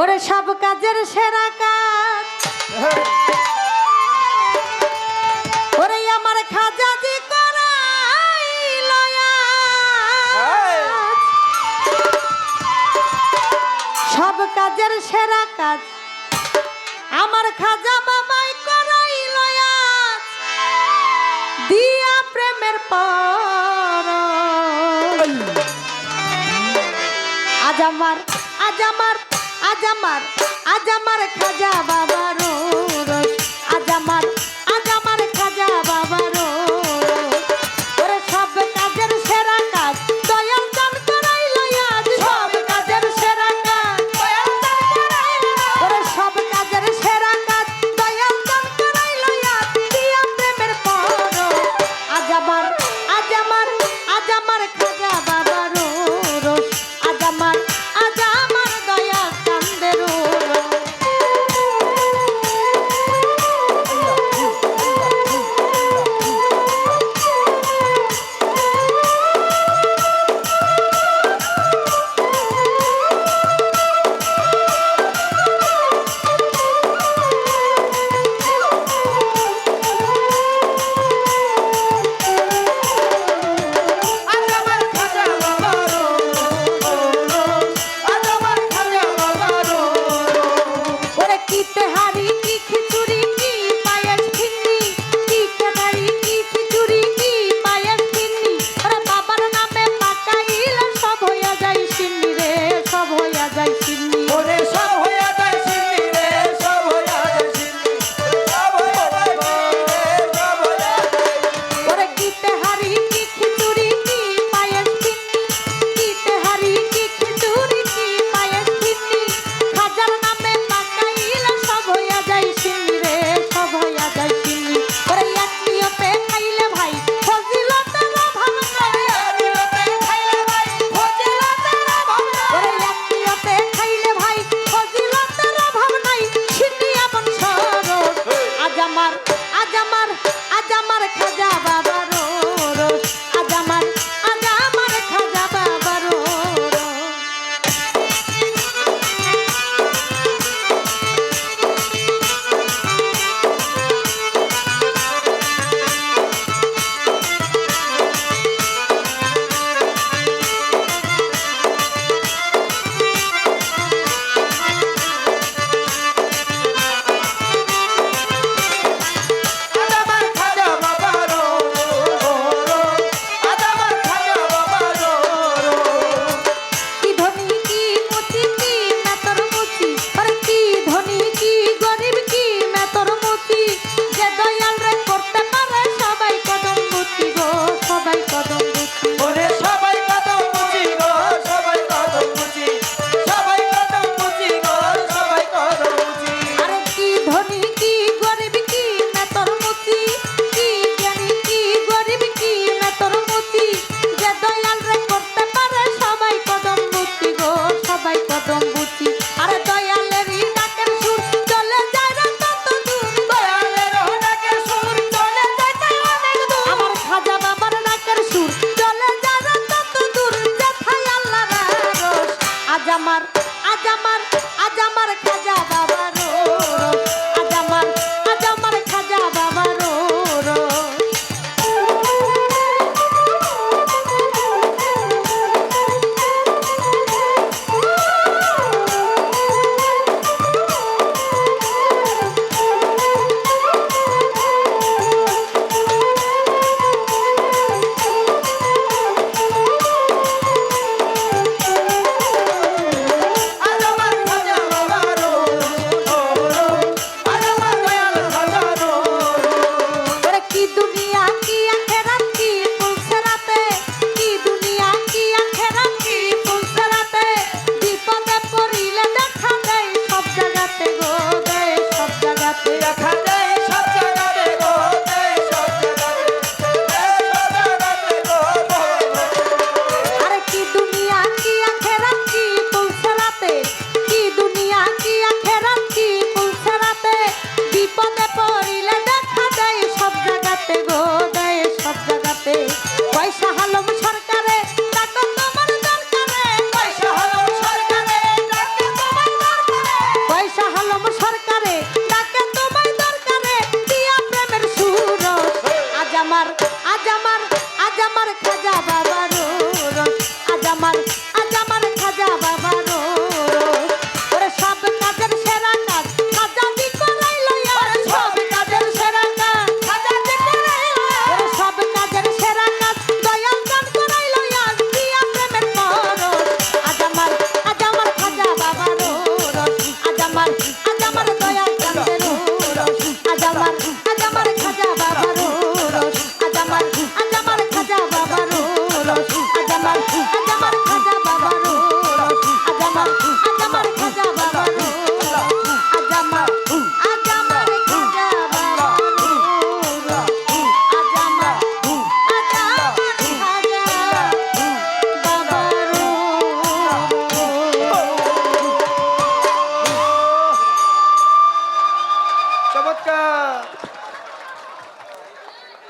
ওরে সব কাজের সেরা কাজ ওরে আমার খাজা দি। সব কাজের সেরা কাজ আমার খাজা বাবাই করাইল আজ। দিয়া প্রেমের পর আজ আমার আজ আমার আজ আমার খাজা বাবার